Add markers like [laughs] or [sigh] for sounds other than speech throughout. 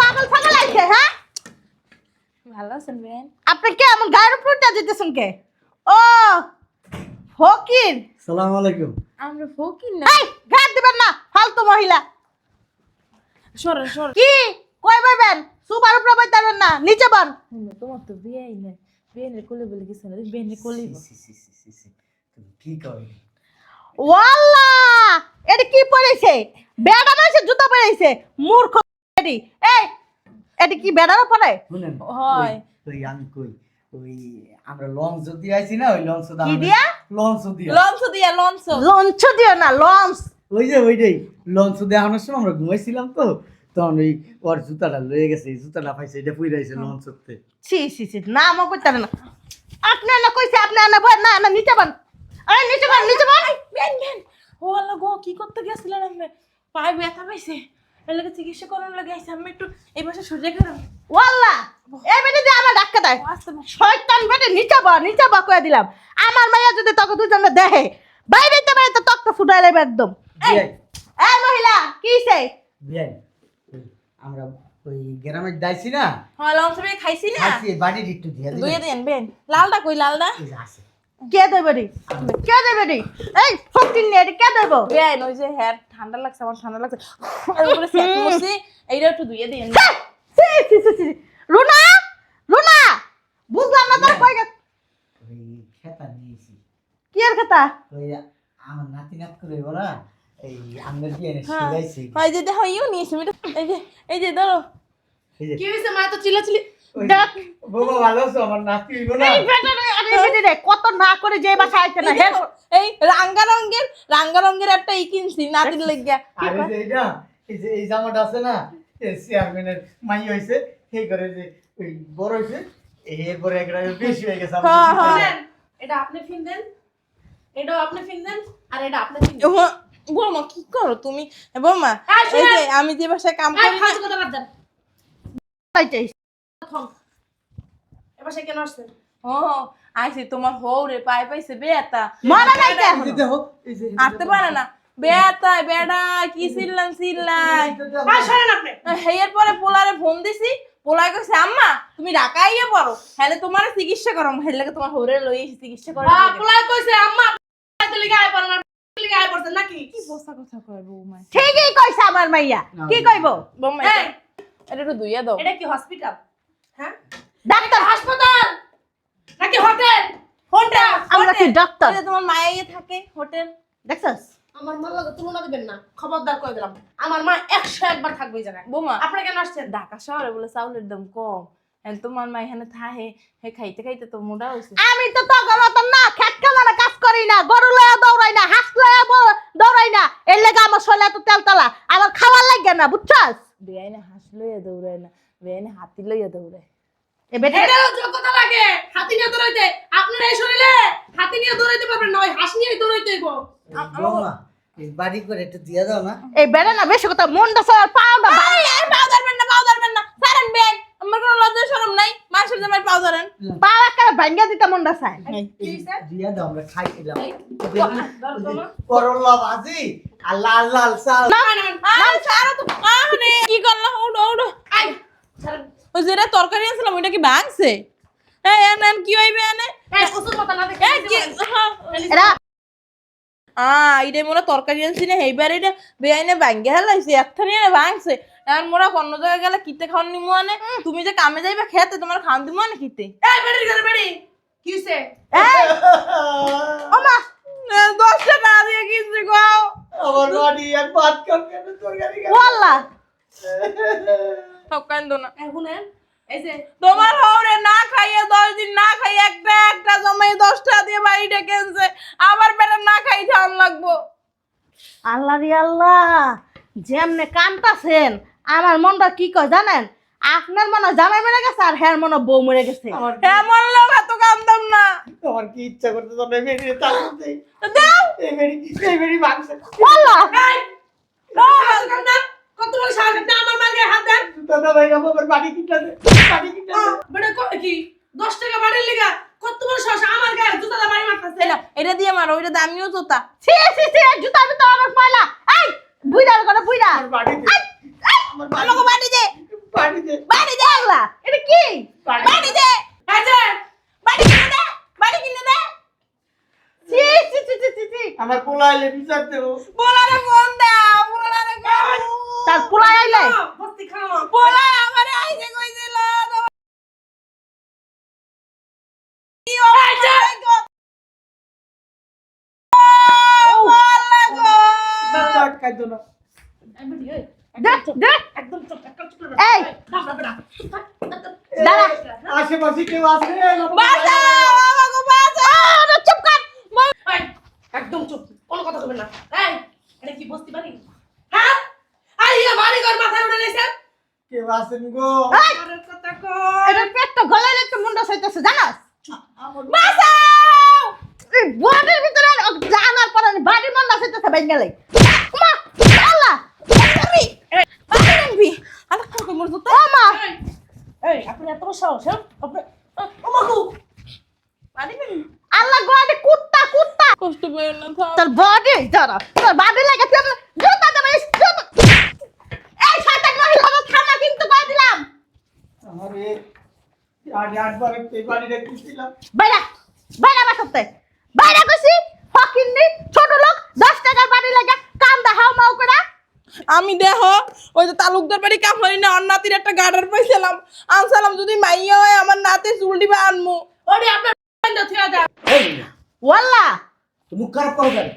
পাগল পাগল আইছে হ্যাঁ? ভালো আছেন বেন? আপনি কে? আমার গায়ের উপর উঠে যেতেছেন কে? ও ফকির। সালাম আলাইকুম। আমরা ফকির না। এই গায়ে দিবেন না ফালতু মহিলা। সরেন সরেন। কি? কই বাইবেন সুপার উপরে বাইতাবেন না নিচে বান। তোমার তো বিয়ে না। বেনের কোলে বলে না কোলে কি ওয়াল্লা! এটা কি পড়েছে? বেড়া মানুষের জুতা পড়েছে মূর্খ। এডি এই এটা কি বেড়ারও পড়ে শুনেন হয়। ওই আমি কই ওই আমরা লঞ্চ দিয়ে আইছি না ওই লঞ্চ কি দিয়া? লঞ্চ দিয়া। লঞ্চ দিয়া লঞ্চ। লঞ্চ দিও না লঞ্চ। ওই যে ওইটাই লঞ্চ দিয়ে আনার সময় আমরা ঘুমাইছিলাম তো তখন ওই ওর জুতাটা লয়ে গেছে জুতাটা পাইছে এটা পুই রয়েছে লঞ্চতে ছি ছি ছি না আমার কইতে না। আপনি না কইছে আপনি না বল না না নিচে বান আরে নিচে বান নিচে বান বেন বেন। ও আল্লাহ গো কি করতে গেছিলেন আপনি? পায়ে ব্যথা পাইছে। এর লাগে চিকিৎসা করার লাগে আইসা আমি একটু এই পাশে সোজা গেলাম ওয়াল্লা এই বেটি যে আমার ধাক্কা দেয়। শয়তান বেটি নিচে বা কয়ে দিলাম। আমার মাইয়া যদি তোকে দুজনে দেখে বাইরে তো বাইরে তো তক্ত ফুটাই একদম। এই এই মহিলা কি সে বিয়াই আমরা ওই গ্রামে যাইছি না? হ্যাঁ লঞ্চ দিয়ে খাইছি না? খাইছি একটু দিয়ে দেন বেন। লালটা কই লালটা? আছে। কে দেবে বেটি? কে দেবে বেটি? এই ফকির নিয়ে কে দেবো বেন ওই যে হ্যাঁ ঠান্ডা লাগছে আমার ঠান্ডা লাগছে। আর উপরে সেট মরছি এইটা একটু ধুইয়ে দেন। রুনা রুনা বুঝলাম না তোর কই গেছে। খেতা নিয়েছি। কি কথা ওই আমার নাতি নাত করে ওরা এই আমরা দিয়ে এনে হ্যাঁ। শিখাইছি এই যে দেখো ইউ নিয়েছি এই যে এই যে ধরো। কি হয়েছে মা তো চিল্লাচিল্লি বাবা ভালো আছো? আমার নাতি হইব না? এই বেটারে আরে বেটি রে কত না করে যে বাসা আইছে না হে এই রাঙ্গা রঙের রাঙ্গা রঙের একটা ই কিনছি নাতির লেগিয়া। আর যে এইটা এই যে এই জামাটা আছে না এই চেয়ারম্যানের মাই হইছে সেই করে যে ওই বড় হইছে এরপরে একটা বেশি হয়ে গেছে আমার হ্যাঁ, হ্যাঁ। এটা আপনি ফিন দেন। এটাও আপনি ফিন দেন আর এটা আপনি ফিন দেন। বৌমা কি করো তুমি? বৌমা এই, এই শোনেন। যে আমি যে বাসায় কাম করি না ফালতু কথা বাদ দেন চাইছে থম। এবার সে কেন আসছেন? ও আইছি তোমার হৌ রে পাই পাইছে মারা যে আটতে পারে না। বেতা বেডা কি চিল্লান চিল্লাই। আর শোনেন আপনি। হেয়ের পরে পোলারে ফোন দিছি কইছে আম্মা তুমি ঢাকায় পড়ো। হ্যাঁ তোমার চিকিৎসা করো হেলে লাগে তোমার হৌরে লই এসে চিকিৎসা করে আ, পোলাই কইছে আম্মা আয় নাকি? কি কথা কয় ঠিকই কইছে আমার মাইয়া। কি কইব? এটা একটু দুইয়া দাও। এটা কি হসপিটাল হ্যাঁ? ডাক্তার হাসপাতাল! নাকি হোটেল? কোনটা আমরা কি ডাক্তার? তোমার মায়া থাকে হোটেল। দেখছস? আমার মা লাগে তুলনা দিবেন না খবরদার করে দিলাম। আমার মা একশো একবার থাকবে এই জায়গায়। বৌমা। আপনি কেন আসছেন? ঢাকা শহরে বলে চাউলের দাম কম। তোমার মা এখানে থাহে হে খাইতে খাইতে তো মোটা হয়েছে আমি তো তখন মতন না খেত খামারে কাজ করি না গরু লয়া দৌড়াই না হাঁস লয়া দৌড়াই না। এর লেগে আমার শরীরে এত তেলতলা আমার খাওয়ার লাগে না বুঝছস? বেআইনে হাঁস লইয়া দৌড়ায় না বেআইনে হাতি লইয়া দৌড়ায় যোগ্যতা লাগে হাতি নিয়ে দৌড়াইতে আপনার এই শরীরে হাতি নিয়ে দৌড়াইতে পারবেন না ওই হাঁস নিয়ে দৌড়াইতে হইব বাড়ি করে একটু দিয়ে দাও না এই না বেশি কথা মনটা এই, এই, পাও ধরবেন না পাও ধরবেন না ছাড়েন বেন আমার কোনো লজ্জা শরম নাই। মানুষের জামাই পাও ধরেন। পাওয়া একটা ভাঙ্গা দিতে মনটা চায়? দিয়ে দাও আমরা খাই খেলাম। ধর তো মা। করলা ভাজি আর লাল লাল চাল। আরে সারা তো আরে কি করলা? ওড়ো ওড়ো আই, যেটা তরকারি আনছিলাম ওইটা কি ভাঙছে? এই এন এন কি হইবে এনে? এই, কচুর পাতা না দেখে কি হ্যাঁ। এরা আ ইডে তরকারি আনছি না এইবার এটা বেআইনে ভাঙ্গে হেলাইছে এত্থানি এনে ভাঙছে। এখন মোরা অন্য জায়গায় গেলে কিতে খাওয়ান নিমু আনে? তুমি যে কামে যাইবা খেতে তোমার খাওয়ান দিমু আনে কিতে? এই বেড়ি ঘরে বেড়ি। কি হইছে? এই! [laughs] ওমা! দশটা না দিয়ে কিনছে আমার এক ভাত। ওয়াল্লা! না। এই যে তোমার হরে না খাইয়ে দশ দিন না খাইয়ে একটা একটা জমাই দশটা দিয়ে বাড়িটা কেনছে। আবার বেটা না খাই ধান লাগবো। আল্লাহ রে আল্লাহ যেমনে কামতাছেন আমার মনটা কি কয় জানেন? আপনার মনে জামাই মরে গেছে আর হ্যার মনে হয় বউ মরে গেছে। আমার এমন লোক এত কান্দাম না। তোমার কি ইচ্ছা করতে এই দেই দাও। এই এই কত বড় সাহস আমার মার গায়ে হাত দেন। দাদা ভাই আমার বাড়ি কিটা দে। বাড়ি কিটা দে। বেটা কি? 10 টাকা বাড়ির লিগা কত বড় সাহস আমার গায়ে জুতা দা বাড়ি মারতেছে। এই এটা দিয়ে মারো ওইটা দামিও জোতা। ছি ছি ছি এই জুতার ভিতর অনেক ময়লা। এই বুইড়ার করে বুইড়া। আমাকে বাড়ি দে। বাড়ি দে। বাড়ি দে আগলা এটা কি? বাড়ি দে। আচ্ছা বাড়ি কিনে দে। বাড়ি কিনে দে। চি চি চি চি চি আমার পোলা আইলে বিচার দেব। পোলারে ফোন দাও পোলারে কাজ তার পোলা আইলে? ভর্তি খাও। পোলা আমারে আইছে কইছিল আটকাই দিল। আশেপাশে কেউ আছে? চুপ কর। একদম চুপ কোনো কথা না। এই এটা কি বস্তি হ্যাঁ? বাড়ি ঘর মাথায় গো? আরে কথা এটা একটু মুন্ডা সইতেছে জানাস। এই বডির ভিতরে জানার পরে বাড়ির মুন্ডা সইতেছে বাইন গেলে মা আল্লাহ আমি, এই, বাঁচাও রাখবি। আমার কাউকে মরে যেত। ও মা এই, এই আপনি এত বড় সাহস হ্যাঁ? আপনি ও মাগু পারিবেন? আল্লাহ গোয়াতে কুত্তা কুত্তা! কষ্ট পেও না থাক। তোর বডি যারা তোর বাড়ি লাগে তুই আমার জুতা দেবে এই শয়তান মহিলা খানা কিন্তু করে দিলাম। আরে আট আটবার এই বাড়িটা কিনছিলাম বাইরা বাইরা বাসাতে। বাইরা কইছি ফকিন নি ছোট লোক 10 টাকার বাড়ি লাগে কাম দেখাও মাও করে আমি দেহ ওই যে তালুকদার বাড়ি কাম হই না অন্নাতির একটা গার্ডার পাইছিলাম। আনসালাম যদি মাইয়া হয় আমার নাতে চুল দিবা আনমু। ওরে আপনার ওয়াল্লা। তো মুখ খারাপ করো কেন?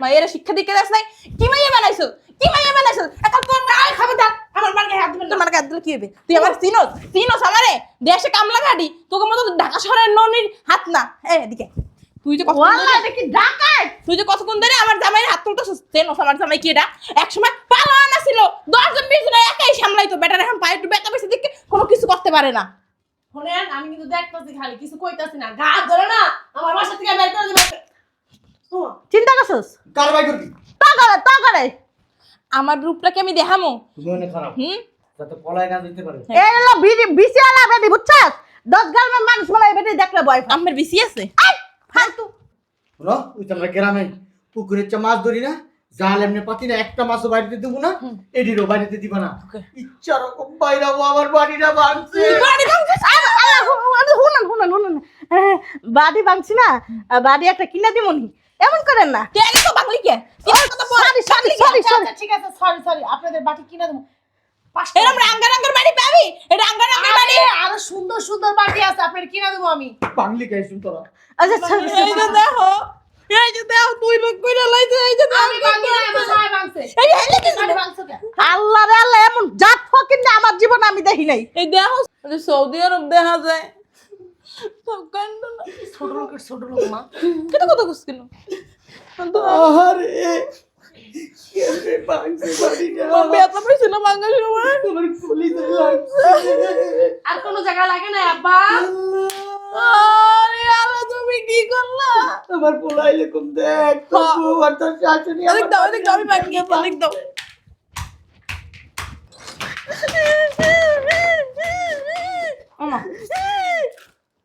মাইয়েরা শিক্ষা দিকে যাস নাই? কি মাইয়া বানাইছো? কি মাইয়া বানাইছো? এখন তোর আই খবরদার। আমার বাড়ি হাত দিবেন তোমার কাছে দিলে কি হবে? তুই আমার চিনোস? চিনোস আমারে? দেশে কামলা গাড়ি তোকে মতো ঢাকা শহরের ননির হাত না। এ এদিকে। তুই যে কতক্ষণ ওয়াল্লা ধরে- এটা ডাকাত? তুই যে কতক্ষণ ধরে আমার জামাইয়ের হাত তুলতেছিস আমার জামাই কি এটা? একসময় পালানা ছিল। দশজন বিশ জন একাই সামলাইতো। বেটার এখন পায়ে একটু বেশি দিকে কোনো কিছু করতে পারে না। শুনেন আমি কিন্তু দেখতেছি খালি কিছু কইতাছি না। গা ধরে না আমার বাসা থেকে বের করে দিবে। চিন্তা করছস? কার বাই করবি? তা করে তা করে আমার রূপটাকে আমি দেখামো? তুমি অনেক খারাপ। হুম? যাতে পলাই না দিতে পারে। এই হলো বিড়ি বিসিয়ালা বেটি বুঝছস? দশ গালমের মানুষ বলে বেটি দেখলে ভয় আমার বেশি আছে? আই শোনো ওই তো আমরা গ্রামে পুকুরের চা মাছ ধরি না জাল এমনি পাতি না একটা মাছও বাড়িতে দেবো না এডিরও বাড়িতে দিবা না। ইচ্ছা রকম বাইরাবো আমার বাড়িটা ভাঙছে। হুনান হুনান হুনান। হ্যাঁ, বাড়ি ভাঙছি না বাড়ি একটা কিনা দিমনি। এমন করেন না। কে আগে তো বাংলি কে? সরি সরি সরি সরি ঠিক আছে সরি সরি আপনাদের বাটি কিনে দেবো পাঁচটা। এরম রাঙ্গা রাঙ্গার বাড়ি পাবি? এটা রাঙ্গা রাঙ্গার বাড়ি? আরও সুন্দর সুন্দর বাটি আছে আপনার কিনে দেবো আমি। বাংলি খাইছুন তোরা। আচ্ছা সরি এই যে দেখো এই যে দেখো দুই ভাগ কইরা লাইছে এই যে আমি ভাঙি না আমার ভাই ভাঙছে। এই যে হেলে দিছে। বাড়ি আল্লাহ রে আল্লাহ এমন জাত ফকিন যে আমার জীবন আমি দেখি নাই। এই দেখো সৌদি আরব দেখা যায়। ছোট লোকের ছোট লোক মা। কেন কত কইছ কেন আরে আর কোনো জায়গা লাগে না আব্বা? আরে তুমি কি করলা? এরকম দেখ তবু আর তোর শাশুড়ি এদিক দাও এদিক দাও আমি ভাঙি এদিক দাও।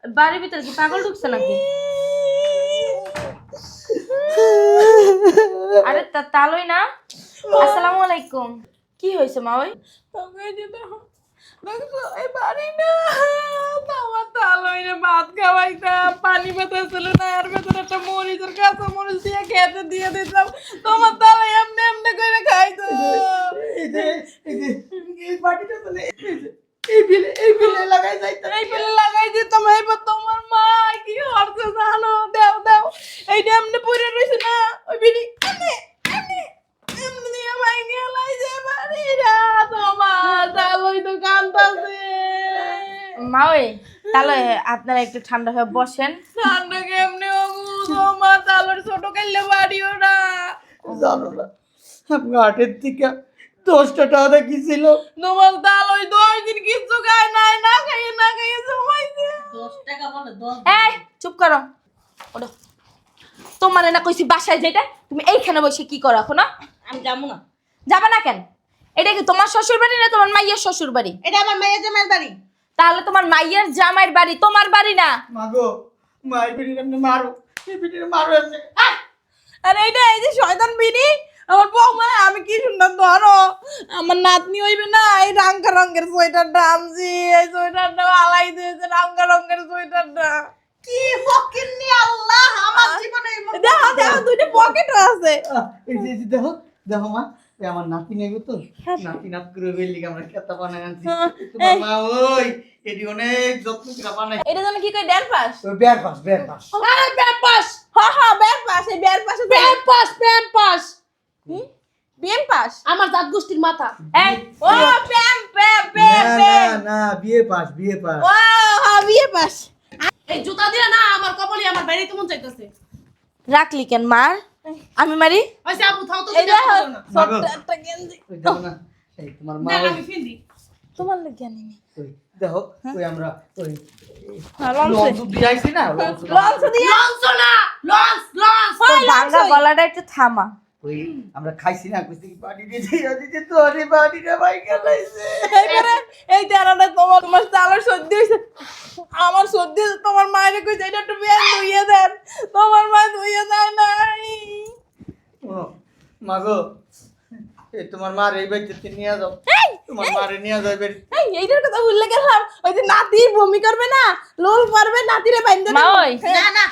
বাড়ির ভিতরে কি পাগল ঢুকছে নাকি? আরে তা তালই না আসসালামু আলাইকুম কি হয়েছে মা ওই ভাত খাওয়াইতাম পানি বেঁধেছিল না এর ভেতরে একটা মরিচের কাঁচা মরিচ দিয়ে খেতে দিয়ে দিতাম তোমার তালাই এমনি এমনি করে খাইতো এই যে এই যে এই বাড়িটা তো নেই। এই যে, এই বিলে এই বিলে লাগাই যাইতাম এই পেলে লাগাই দিতাম এইবার তোমার মা কি হরছে জানো? দাও দাও। এইটা এমনি পড়ে না ওই এমনি ভাই নিয়ে লাইছে তোমার তালই তো কান্দাছে মা ওই তাহলে আপনারা একটু ঠান্ডা হয়ে বসেন। ঠান্ডা কেমনে ওগু তোমার ছোট কাইলে বাড়িও না। জানো না আটের থেকে দশটা টাকা দেখিছিল তোমার তালই দশ দিন কিচ্ছু খায় নাই না খাইয়ে না খাইয়ে জমাইছে দশ টাকা বলে দশ এই চুপ করো। ওঠো। তোমার না কইছি বাসায় যেটা তুমি এইখানে বসে কি করো এখন আমি যাব না। যাবে না কেন? এটা কি তোমার শ্বশুর বাড়ি না তোমার মাইয়ের শ্বশুর বাড়ি? এটা আমার মেয়ের জামাইয়ের বাড়ি। তাহলে তোমার মাইয়ের জামাইয়ের বাড়ি তোমার বাড়ি না? মাগো বিড়ির এমনি মারো। এই বিড়ির মারো এমনি। আর এইটা এই যে শয়তান বিনি আমার বৌমা আমি কি সুন্দর ধরো? আমার নাতনি হইবে না এই রাঙ্গা রঙের সোয়েটারটা আনছি এই সোয়েটারটা আলাই দিয়েছে রাঙ্গা রঙের সোয়েটারটা। কি ফকিন্নি আল্লাহ আমার জীবনে এই দেখো দেখো দুইটা পকেটও আছে। আহ, এই যে দেখো দেখো মা আমার নাতি নেবে তো। নাতি নাত করে বেললি আমরা খেতা বানাই আনছি। হ্যাঁ, তোমার মা ওই এটি অনেক যত্ন করে বানাই এটা কি কই ড্যান পাস ওই পাস পাস আরে হ্যাঁ হ্যাঁ ব্যান পাস এই পাস পাস আমার দাঁত গোষ্ঠীর মাথা। এই ও প্যাম প্যাম না প্যাম। না বিয়ে পাস বিয়ে পাস। ও হ্যাঁ বিএ পাস। এই জুতা দিয়ে না আমার কপালি আমার বাইরে কেমন চাইতেছে। রাখলি কেন মার? আমি মারি? ওই আবু থাও তো এই না। একটা গেঞ্জি। ওই না এই তোমার মা আমি ফিন্দি তোমার লাগে দেখো ওই আমরা ওই হ্যাঁ, লঞ্চ দিয়ে আইছি না লঞ্চ লঞ্চ দিয়ে লঞ্চ না লঞ্চ লঞ্চ। তোর গলাটা একটু থামা। ওই আমরা খাইছি না কইছি কি বাড়ি দিয়ে দিয়ে দিতে তো আরে বাড়ি রে ভাই গেলাইছে। এইবারে এই তেরাটা তোমার তোমার চালের সর্দি হয়েছে আমার সর্দি তোমার মায়ের কইছে এটা একটু ধুইয়ে দেন। তোমার মা ধুইয়ে দেয় নাই। ও মাগো এই তোমার মার এই বাড়িতে নিয়ে যাও। তোমার মারে নিয়ে যাও বাড়ি এই এইটার কথা ভুললে গেলাম। ওই যে নাতি বমি করবে না লোল পারবে নাতিরে বাইন্দে না না না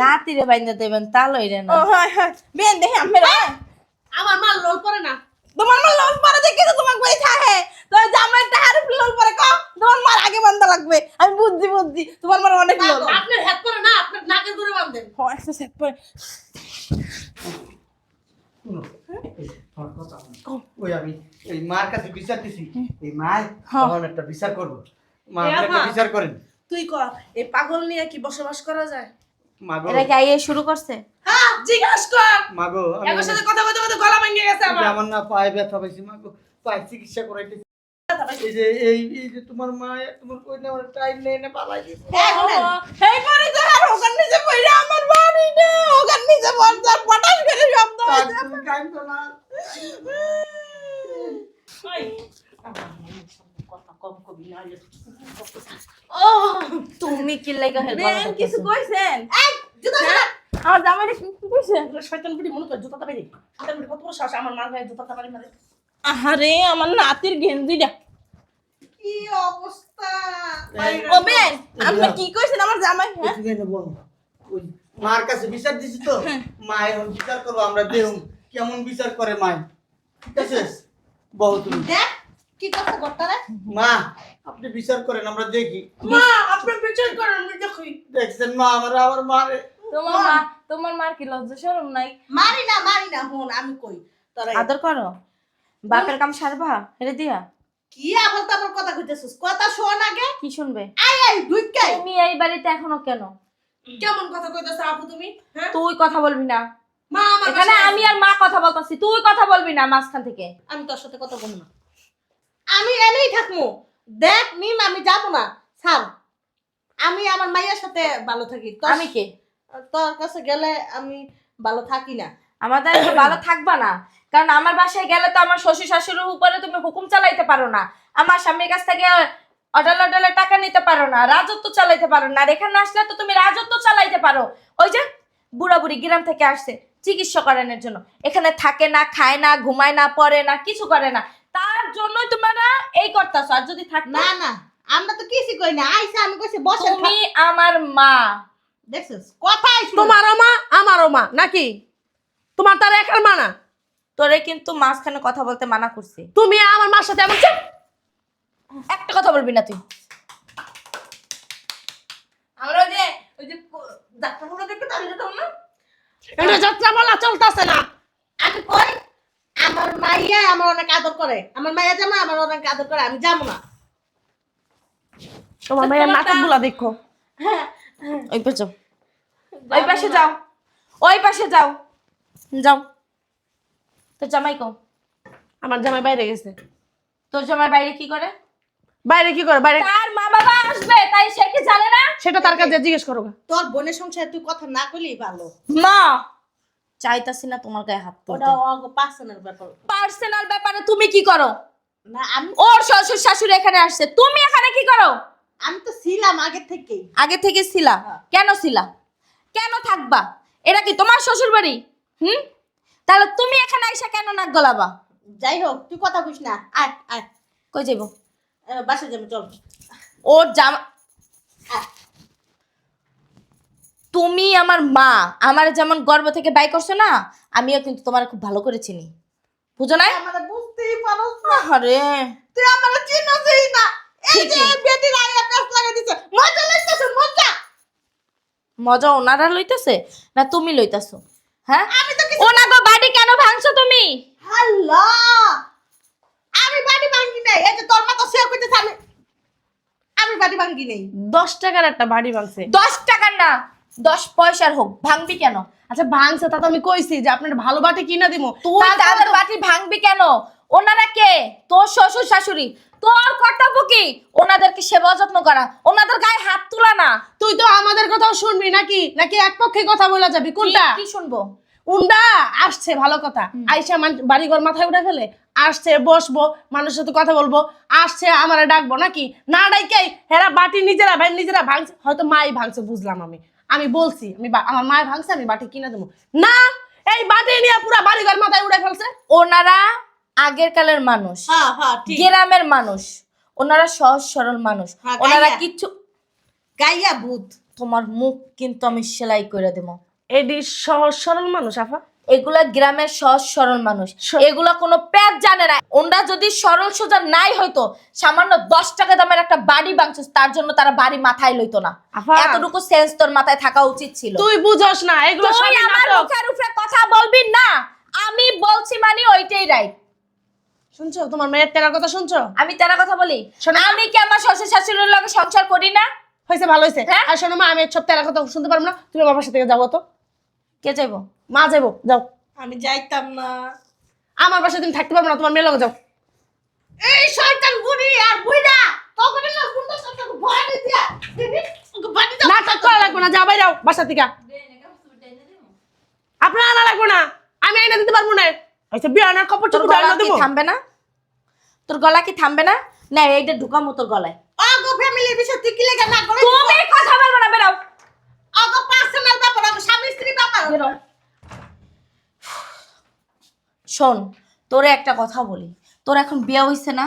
নাতিরে বাইন্দা দেবেন তালই রে না। ও হয় হয়। বেন দেখে আমি রে আমার মা লোল পরে না। তোমার মা লোল পারে দেখে তো তোমাকে বই থাকে। তো জামাই টাহার লোল পারে ক? তোমার মার আগে বান্ধা লাগবে। আমি বুঝছি বুঝছি। তোমার মার অনেক লোল। আপনার হাত পরে না আপনার নাকের একটা সেট পরে। শোনো। ওই আমি এই মার কাছে বিচার দিছি। এই হ্যাঁ। তখন একটা বিচার করব। মা একটা বিচার করেন। তুই কর এই পাগল নিয়ে কি বসবাস করা যায়? মাগো। এরা কি আইয়ে শুরু করছে? হ্যাঁ জিজ্ঞাস কর। মাগো আমি এর সাথে কথা বলতে বলতে গলা ভেঙে গেছে আমার। আমার না পায়ে ব্যথা পাইছি মাগো পায়ে চিকিৎসা করাইতেছি। এই যে এই এই যে তোমার মা তোমার কই না টাইম নেই না পালাই দিছে এই পরে তো আর ওখান নিচে পড়ে আমার বাড়ি না ওখান নিচে আর পটাশ করে শব্দ হয়েছে তুমি কাইন্দো না। কথা কম কবি না ও তুমি কি লাগা হেল্প কিছু কইছেন? এই জুতা হ্যাঁ? আমার জামাইরে কি কইছেন? শয়তান বুড়ি মনে কর জুতাটা বেরি শয়তান বুড়ি কত বড় সাহস আমার মার গায়ে জুতাটা মারে। আহারে আমার নাতির গেঞ্জিটা কি অবস্থা? ও বেন আপনি কি কইছেন আমার জামাই হ্যাঁ? মার কাছে বিচার দিছি তো। মা এখন বিচার করব আমরা দেহুম কেমন বিচার করে মায় ঠিক আছে? বহু তুমি। দেখ কি মা আপনি বিচার করেন আমরা দেখি। মা আপনি বিচার করেন আমি দেখি। দেখছেন মা আমার আবার মারে। তোমার মা। তোমার মার কি লজ্জা শরম নাই? মারি না মারি না হন আমি কই? তোরা আদর করো। বাপের কাম সারবা হেরে দিয়া কি আবার তারপর কথা কইতেছিস? কথা শোন আগে। কি শুনবে? আই আই ঢুকাই তুমি এই বাড়িতে এখনও কেন? কেমন কথা কইতাছ আপু তুমি? হ্যাঁ? তুই কথা বলবি না। মা আমার এখানে আমি আর মা কথা বলতাছি তুই কথা বলবি না মাঝখান থেকে। আমি তোর সাথে কথা বলব না। আমি এনেই থাকব দেখ নিন আমি যাব না। ছাড়। আমি আমার মাইয়ের সাথে ভালো থাকি। তোর- আমি কে? তোর কাছে গেলে আমি ভালো থাকি না। আমাদের তো ভালো থাকবা না। কারণ আমার বাসায় গেলে তো আমার শ্বশুর শাশুড়ির উপরে তুমি হুকুম চালাইতে পারো না। আমার স্বামীর কাছ থেকে অডাল অডালে টাকা নিতে পারো না রাজত্ব চালাইতে পারো না। আর এখানে আসলে তো তুমি রাজত্ব চালাইতে পারো। ওই যে বুড়া বুড়ি গ্রাম থেকে আসছে চিকিৎসা করানোর জন্য। এখানে থাকে না খায় না ঘুমায় না পড়ে না কিছু করে না। জন্যই তোমরা এই করতেছো আর যদি থাক না না আমরা তো কিছু কই না। আইসা আমি কইছি বসে তুমি আমার মা। দেখছিস কথাই তোমারও মা আমারও মা নাকি? তোমার তার একার মা না? তোরে কিন্তু মাঝখানে কথা বলতে মানা করছি। তুমি আমার মার সাথে এমন একটা কথা বলবি না তুই। আমরা যে ওই যে দেখতে তাহলে যেতাম না এটা যাত্রা বলা চলতেছে না আমি কই আমার মাইয়া আমার অনেক আদর করে। আমার মাইয়া যেমন আমার অনেক আদর করে আমি যাব না। তোমার মেয়ের নাটকগুলা দেখো। ওই পাশে যাও। ওই পাশে যাও। ওই পাশে যাও। যাও। তোর জামাই কো? আমার জামাই বাইরে গেছে। তোর জামাই বাইরে কি করে? বাইরে কি করে? বাইরে তার মা বাবা আসবে তাই সে কি জানে না? সেটা তার কাছে জিজ্ঞেস করো তোর বোনের সংসারে তুই কথা না কইলেই ভালো। মা! চাইতাছি না তোমার গায়ে হাত ওটা পার্সোনাল ব্যাপার। পার্সোনাল ব্যাপারে তুমি কি করো? না আমি ওর শ্বশুর শাশুড়ি এখানে আসছে তুমি এখানে কি করো? আমি তো ছিলাম আগে থেকেই। আগে থেকে ছিলা? হ্যাঁ। কেন ছিলা? কেন থাকবা? এটা কি তোমার শ্বশুর বাড়ি হুম? তাহলে তুমি এখানে আইসা কেন নাক গলাবা? যাই হোক তুই কথা কইস না। আয় আয়। কই যাইব? আহ, বাসায় যাব চল। ওর জামা। তুমি আমার মা আমার যেমন গর্ব থেকে বাই করছ না আমিও কিন্তু তোমার খুব ভালো করে চিনি। বুঝো না আমার বুঝতেই পারো না। আরে তুই আমার চিনোসই না। এই যে লাগা দিছে মজা মজা। মজা ওনারা লইতেছে না তুমি লইতেছো? হ্যাঁ? আমি তো কিছু ওনাগো বাড়ি কেন ভাঙছো তুমি? আল্লাহ আমি বাড়ি ভাঙ্গি নাই। এই যে তোর মতো সে কইতেছে আমি আমি বাড়ি ভাঙ্গি নাই। দশ টাকার একটা বাড়ি ভাঙছে। দশ টাকার না। দশ পয়সার হোক ভাঙবি কেন? আচ্ছা ভাঙছে তা তো আমি কইছি যে আপনার ভালো বাটি কিনা দিব তুই তাদের বাটি ভাঙবি কেন? ওনারা কে? তোর শ্বশুর শাশুড়ি। তোর কর্তব্য কি? ওনাদেরকে সেবা যত্ন করা। ওনাদের গায়ে হাত তোলা না। তুই তো আমাদের কথাও শুনবি নাকি? নাকি এক পক্ষে কথা বলে যাবি? কোনটা? কি- শুনব? উন্ডা আসছে ভালো কথা। আইসা বাড়ি ঘর মাথায় উঠে ফেলে। আসছে বসবো মানুষের সাথে কথা বলব। আসছে আমারে ডাকবো নাকি? না ডাইকাই হেরা বাটি নিজেরা ভাই নিজেরা ভাঙছে। হয়তো মাই ভাঙছে বুঝলাম আমি। আমি বলছি আমি আমার মায়ের ভাঙছে আমি বাটি কিনে দেবো। না এই বাটি নিয়ে পুরো বাড়ি ঘর মাথায় উড়ে ফেলছে। ওনারা আগের কালের মানুষ হ্যাঁ হ্যাঁ ঠিক। গ্রামের মানুষ ওনারা সহজ সরল মানুষ। হ্যাঁ, ওনারা কিছু কিচ্ছু গাইয়া ভূত। তোমার মুখ কিন্তু আমি সেলাই করে দেবো। এডি সহজ সরল মানুষ আফা। এগুলা গ্রামের সহজ সরল মানুষ। এগুলা কোনো প্যাচ জানে না। ওনরা যদি সরল সোজা নাই হয়তো সামান্য দশ টাকা দামের একটা বাড়ি ভাঙছিস তার জন্য তারা বাড়ি মাথায় লইতো না। এতটুকু সেন্স তোর মাথায় থাকা উচিত ছিল। তুই বুঝোস না এগুলো তুই আমার মুখের উপরে কথা বলবি না। আমি বলছি মানে ওইটাই রাইট শুনছো? তোমার মেয়ের তেরার কথা শুনছো? আমি তেরা কথা বলি? শোনো। আমি কি আমার শ্বশুর শাশুড়ির লগে সংসার করি না? হয়েছে ভালো হয়েছে হ্যাঁ? আর শোনো মা আমি সব তেরার কথা শুনতে পারব না। তুমি বাসা থেকে যাব তো। কে যাইবো? মা যাব যাও। আমি যাইতাম না। আমার বাসায় তুমি থাকতে পারব না তোমার মেয়ের লগে যাও। এই শয়তান বুড়ি আর বুইড়া তখন না সুন্দর সুন্দর ভয় দিয়া বাড়ি নাটক করা লাগবে না যা বাইরাও বাসা থেকে আপনার আনা লাগবে না আমি আইনা দিতে পারব না। আচ্ছা বিয়ে আনার কাপড় কি দেবো? থামবে না? তোর গলা কি থামবে না? না এইটা ঢুকামো তোর গলায়। আগো ফ্যামিলির বিষয় তুই কি লেগে না করে তুমি কথা বলব না বেরাও আগো পার্সোনাল ব্যাপার আগো স্বামী স্ত্রী ব্যাপার। বেরো। শোন তোরে একটা কথা বলি। তোর এখন বিয়ে হইছে না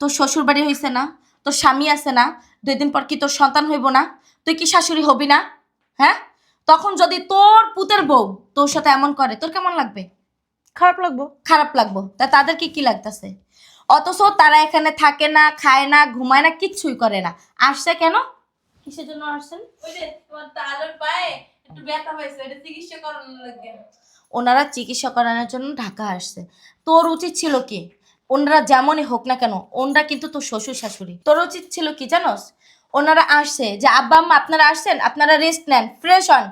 তোর শ্বশুর বাড়ি হইছে না তোর স্বামী আছে না দুই দিন পর কি তোর সন্তান হইব না তুই কি শাশুড়ি হবি না? হ্যাঁ? তখন যদি তোর পুতের বউ তোর সাথে এমন করে তোর কেমন লাগবে? খারাপ লাগবো। খারাপ লাগবো। তা তাদের কি কি লাগতেছে? অথচ তারা এখানে থাকে না খায় না ঘুমায় না কিচ্ছুই করে না। আসছে কেন? কিসের জন্য আসছেন? ওই যে তোমার তালুর পায়ে একটু ব্যথা হয়েছে এটা চিকিৎসা করানোর লাগে। ওনারা চিকিৎসা করানোর জন্য ঢাকা আসছে। তোর উচিত ছিল কি? ওনারা যেমনই হোক না কেন ওনারা কিন্তু তোর শ্বশুর শাশুড়ি। তোর উচিত ছিল কি জানোস? ওনারা আসছে যে আব্বা আম্মা আপনারা আসছেন? আপনারা রেস্ট নেন ফ্রেশ হন।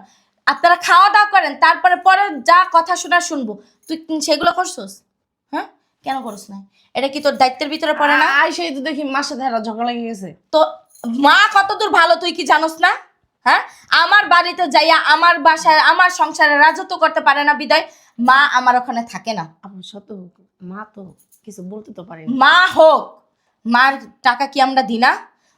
আপনারা খাওয়া দাওয়া করেন তারপরে পরে যা কথা শোনা শুনব। তুই সেগুলো করছোস? হ্যাঁ? কেন করছ না এটা কি তোর দায়িত্বের ভিতরে পড়ে না? আই সেই তো দেখি মাসে ধারা ঝগড়া লেগে গেছে। তো মা কতদূর ভালো তুই কি জানোস না? হ্যাঁ? আমার বাড়িতে যাইয়া আমার বাসায় আমার সংসারে রাজত্ব করতে পারে না বিদায়। মা আমার ওখানে থাকে না। সত মা তো কিছু বলতে তো পারে মা হোক মার টাকা কি আমরা দিই না?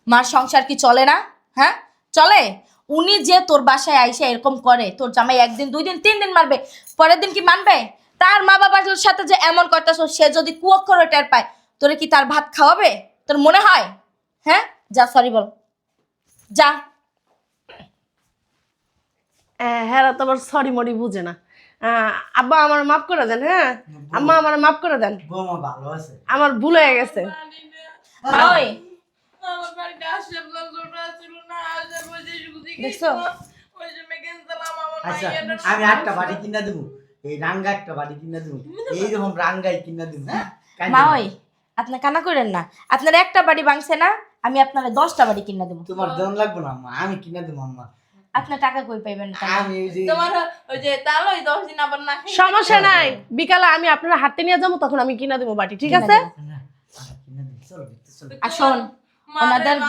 মার সংসার কি চলে না? হ্যাঁ? চলে? উনি যে তোর বাসায় আইসে এরকম করে তোর জামাই একদিন দুই দিন তিন দিন মারবে পরের দিন কি মানবে? তার মা বাবার সাথে যে এমন করতেছ সে যদি কুয়ক্ষরে টের পায় তোরে কি তার ভাত খাওয়াবে? তোর মনে হয়? হ্যাঁ? যা সরি বল। যা। হ্যাঁ তো আবার সরি মরি বুঝে না। আহ, আব্বা আমার মাফ করে দেন হ্যাঁ? আম্মা আমার মাফ করে দেন। বৌমা ভালো আছে। আমার ভুল হয়ে গেছে। ওই। আচ্ছা আমি একটা বাড়ি কিনা দেবো। এই রাঙ্গা একটা বাড়ি কিনা দেবো। এইরকম রাঙ্গাই কিনা দেবো হ্যাঁ? মা না। ওই আপনি কানা করেন না। আপনার একটা বাড়ি ভাঙছে না আমি আপনার দশটা বাড়ি কিনে দেবো। তোমার জন লাগবে না আম্মা আমি কিনা দেবো আম্মা। আপনার টাকা কই পাইবেন তোমার ওই যে তাল ওই দশ দিন আবার না সমস্যা নাই। বিকালে আমি আপনার হাতে নিয়ে যাব তখন আমি কিনা দেবো বাটি ঠিক আছে? আর শোন ওনাদের-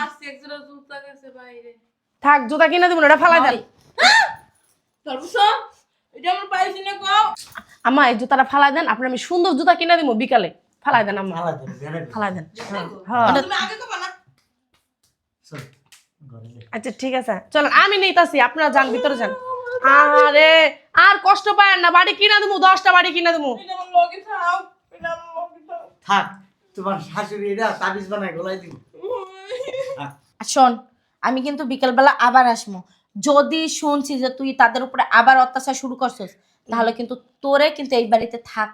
থাক জুতা কিনা দেবো না ওটা ফালাই দেন। [gasps] আমার পাইছি না কও? আম্মা এই জুতাটা ফালাই দেন আপনার আমি সুন্দর জুতা কিনা দেবো বিকালে। ফালাই দেন দেবো ফালাই দেন হ্যাঁ তুমি আগে কবা না চলো ঘরে যাই। আচ্ছা ঠিক আছে। চলেন আমি নিতেছি আপনারা যান ভিতরে যান। আরে আর কষ্ট পায় না বাড়ি কিনা দেবো দশটা বাড়ি কিনা দেবো থাক তোমার শাশুড়ি এটা তাবিজ বানায় গলায় দিব শোন আমি কিন্তু বিকেলবেলা আবার আসব যদি শুনছি যে তুই তাদের উপরে আবার অত্যাচার শুরু করছিস তাহলে কিন্তু তোরে কিন্তু এই বাড়িতে থাক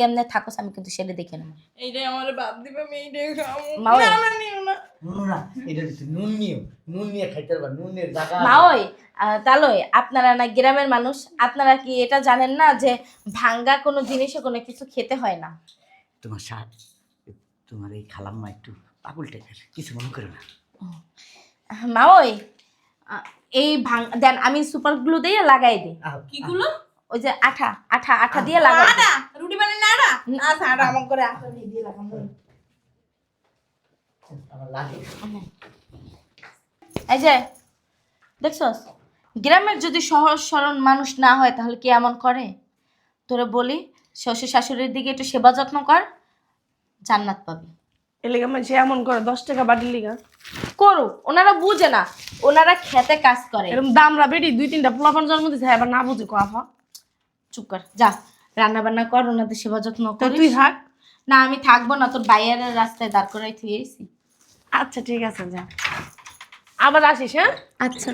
কেমনে থাকস আমি কিন্তু সেটা দেখে নেব। এইটাই আমার বাদ দিবে আমি এইটাই খাব। মা ওই। না না নিও না। নুন না এটা দিতে নুন নিও। নুন নিয়ে খাইতে পারবা নুনের জায়গা মা ওই আহ, তালই আপনারা না গ্রামের মানুষ আপনারা কি এটা জানেন না যে ভাঙ্গা কোনো জিনিসে কোনো কিছু খেতে হয় না? তোমার সাথ তোমার এই খালাম্মা একটু পাগল টাইপের কিছু মনে করো না। মা ওই এই ভাং দেন আমি সুপার গ্লু দিয়ে লাগাই দিই। কি গুলো ওই যে আঠা আঠা আঠা দিয়ে লাগাই আচ্ছা করে দিয়ে লাগে। এই যে দেখছস? গ্রামের যদি সহজ সরল মানুষ না হয় তাহলে কি এমন করে? তোরে বলি শ্বশুর শাশুড়ির দিকে একটু সেবা যত্ন কর জান্নাত পাবি। এলাকা মানুষ এমন করে দশ টাকা বাটির লিগা? করুক ওনারা বুঝে না ওনারা খেতে কাজ করে। এরকম দামরা বেটি দুই তিনটা পোলাপান জন্ম দিছে এবার না বুঝি কোয়া চুপ কর যা। রান্না বান্না কর ওনাদের সেবা যত্ন কর তুই থাক। না আমি থাকব না তোর বাইরে রাস্তায় দাঁড় করাই থুয়েছি আচ্ছা ঠিক আছে যা। আবার আসিস হ্যাঁ? আচ্ছা।